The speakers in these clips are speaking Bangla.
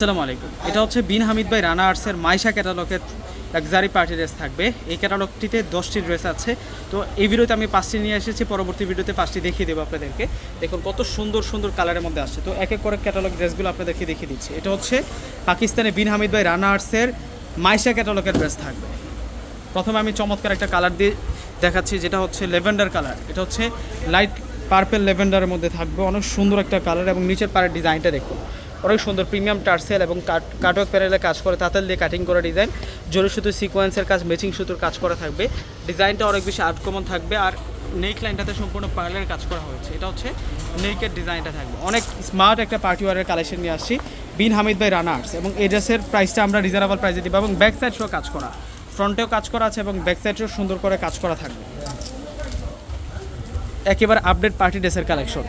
আসসালামু আলাইকুম। এটা হচ্ছে বিন হামিদ ভাই রানা আর্টসের মাইশা ক্যাটালগের লাক্সারি পার্টি ড্রেস থাকবে। এই ক্যাটালগটিতে দশটি ড্রেস আছে। তো এই ভিডিওতে আমি পাঁচটি নিয়ে এসেছি। পরবর্তী ভিডিওতে পাঁচটি দেখিয়ে দেবো আপনাদেরকে। দেখুন কত সুন্দর সুন্দর কালারের মধ্যে আসছে। তো এক এক করে ক্যাটালগ ড্রেসগুলো আপনাদেরকে দেখিয়ে দিচ্ছি। এটা হচ্ছে পাকিস্তানে বিন হামিদ ভাই রানা আর্টসের মাইশা ক্যাটালগের ড্রেস থাকবে। প্রথমে আমি চমৎকার একটা কালার দিয়ে দেখাচ্ছি, যেটা হচ্ছে লেভেন্ডার কালার। এটা হচ্ছে লাইট পার্পেল লেভেন্ডারের মধ্যে থাকবে। অনেক সুন্দর একটা কালার এবং নিচের পাড়ের ডিজাইনটা দেখুন। অনেক সুন্দর প্রিমিয়াম টার্সেল এবং কাট কাটওয়ার্ক প্যানেলে কাজ করে, তাঁতেল দিয়ে কাটিং করা ডিজাইন জরি সুতো সিকোয়েন্সের কাজ ম্যাচিং সুতোর কাজ করা থাকবে। ডিজাইনটা অনেক বেশি আটকমন থাকবে আর নেক লাইনটাতে সম্পূর্ণ পার্লের কাজ করা হয়েছে। এটা হচ্ছে নেকের ডিজাইনটা থাকবে। অনেক স্মার্ট একটা পার্টি ওয়ারের কালেকশন নিয়ে আসছি। বিন হামিদ ভাই রানার্স এবং এই ড্রেসের প্রাইসটা আমরা রিজনেবল প্রাইসে দিব এবং ব্যাক সাইড কাজ করা। ফ্রন্টেও কাজ করা আছে এবং ব্যাক সাইডেও সুন্দর করে কাজ করা থাকবে। একেবারে আপডেট পার্টি ড্রেসের কালেকশন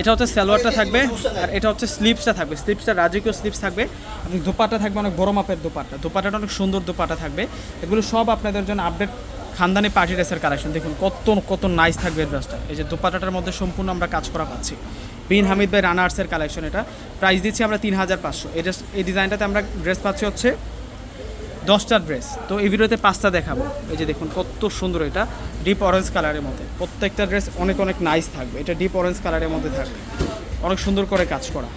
এটা হচ্ছে সালোয়ারটা থাকবে আর এটা হচ্ছে স্লিপসটা থাকবে। স্লিপসটা রাজকীয় স্লিপস থাকবে। এবং দোপাটা থাকবে অনেক বড় মাপের দোপাটা দোপাটাটা অনেক সুন্দর দোপাটা থাকবে। এগুলো সব আপনাদের জন্য আপডেট খানদানি পার্টি ড্রেসের কালেকশন দেখুন, কত কত নাইস থাকবে ড্রেসটা এই যে দোপাটাটার মধ্যে সম্পূর্ণ আমরা কাজ করা পাচ্ছি। বিন হামিদ ভাই রানার্সের কালেকশন এটা। প্রাইস দিচ্ছি আমরা তিন হাজার পাঁচশো। এই ড্রেস এই ডিজাইনটাতে আমরা ড্রেস পাচ্ছি হচ্ছে দশটা ড্রেস তো এই ভিডিওতে পাঁচটা দেখাবো। এই যে দেখুন, কত সুন্দর এটা। ডিপ অরেঞ্জ কালারের মধ্যে। প্রত্যেকটা ড্রেস অনেক অনেক নাইস থাকবে। এটা ডিপ অরেঞ্জ কালারের মধ্যে থাকবে। অনেক সুন্দর করে কাজ করা।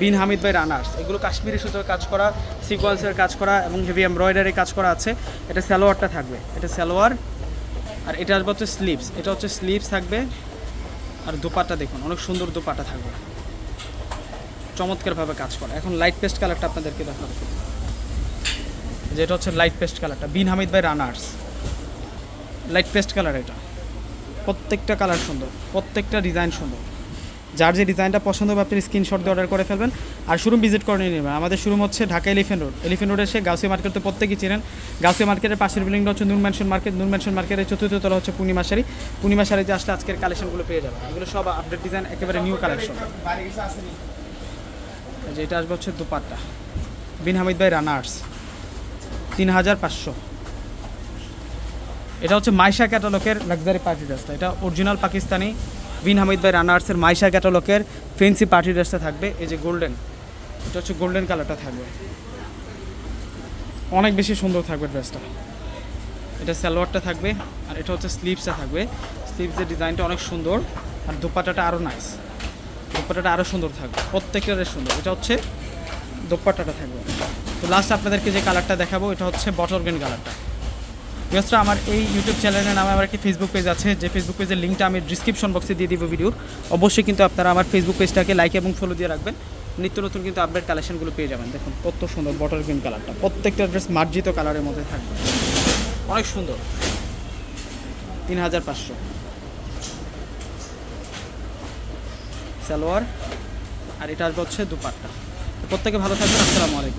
বিন হামিদ ভাই রানার্স এগুলো কাশ্মীরি সুতোর কাজ করা, সিকোয়েন্সের কাজ করা এবং হেভি এমব্রয়ডারি কাজ করা আছে। এটা স্যালোয়ারটা থাকবে। এটা সালোয়ার। আর এটা আসবে হচ্ছে স্লিভস এটা হচ্ছে স্লিভস থাকবে। আর দোপাট্টা দেখুন, অনেক সুন্দর দোপাট্টা থাকবে। চমৎকারভাবে কাজ করা। এখন লাইট পেস্ট কালারটা আপনাদেরকে দেখাবো। যেটা হচ্ছে লাইট পেস্ট কালারটা বিন হামিদ ভাই রানার্স লাইট পেস্ট কালার এটা। প্রত্যেকটা কালার সুন্দর, প্রত্যেকটা ডিজাইন সুন্দর। যার যে ডিজাইনটা পছন্দ হবে আপনি স্ক্রিনশট দিয়ে অর্ডার করে ফেলবেন। আর শোরুম ভিজিট করে নিয়ে নেবেন। আমাদের শোরুম হচ্ছে ঢাকা এলিফেন্ট রোড এলিফেন্ট রোডে এসে গাউসিয়া মার্কেট তো প্রত্যেকেই চেনেন। গাউসিয়া মার্কেটের পাশের বিল্ডিংটা হচ্ছে নুন ম্যানশন মার্কেট নুন ম্যানশন মার্কেটের চতুর্থ তলা হচ্ছে পূর্ণিমা শাড়ি পূর্ণিমা শাড়িতে আসলে আজকের কালেকশনগুলো পেয়ে যাবেন। এগুলো সব আপডেট ডিজাইন একেবারে নিউ কালেকশন যেটা আসবে হচ্ছে দুপাট্টা। বিন হামিদ ভাই রানার্স তিন হাজার পাঁচশো। এটা হচ্ছে মাইশা ক্যাটালকের লাক্সারি পার্টি ড্রেসটা। এটা অরিজিনাল পাকিস্তানি বিন হামিদ ভাই রানার্সের মাইশা ক্যাটালকের ফেন্সি পার্টি ড্রেসটা থাকবে। এই যে গোল্ডেন, এটা হচ্ছে গোল্ডেন কালারটা থাকবে। অনেক বেশি সুন্দর থাকবে ড্রেসটা। এটা সালোয়ারটা থাকবে আর এটা হচ্ছে স্লিভসটা থাকবে। স্লিভসের ডিজাইনটা অনেক সুন্দর আর দোপাট্টাটা আরও নাইস দোপাট্টাটা আরও সুন্দর থাকবে। প্রত্যেকটা সুন্দর। এটা হচ্ছে দোপাট্টাটা থাকবে। তো লাস্ট আপনাদেরকে যে কালারটা দেখাবো, এটা হচ্ছে বটল গ্রিন কালারটা বিকজটা আমার এই ইউটিউব চ্যানেলের নামে আমার একটি ফেসবুক পেজ আছে, যে ফেসবুক পেজের লিঙ্কটা আমি ডিসক্রিপশন বক্সে দিয়ে দিব ভিডিওর। অবশ্যই কিন্তু আপনারা আমার ফেসবুক পেজটাকে লাইক এবং ফলো দিয়ে রাখবেন। নিত্য নতুন কিন্তু আপডেট কালেকশনগুলো পেয়ে যাবেন। দেখুন, কত সুন্দর বটল গ্রিন কালারটা প্রত্যেকটা ড্রেস মার্জিত কালারের মধ্যে থাকবে। অনেক সুন্দর। তিন হাজার পাঁচশো। সালোয়ার। আর এটা আসবে হচ্ছে দুপাট্টা। প্রত্যেকে ভালো থাকবেন আসসালামু আলাইকুম।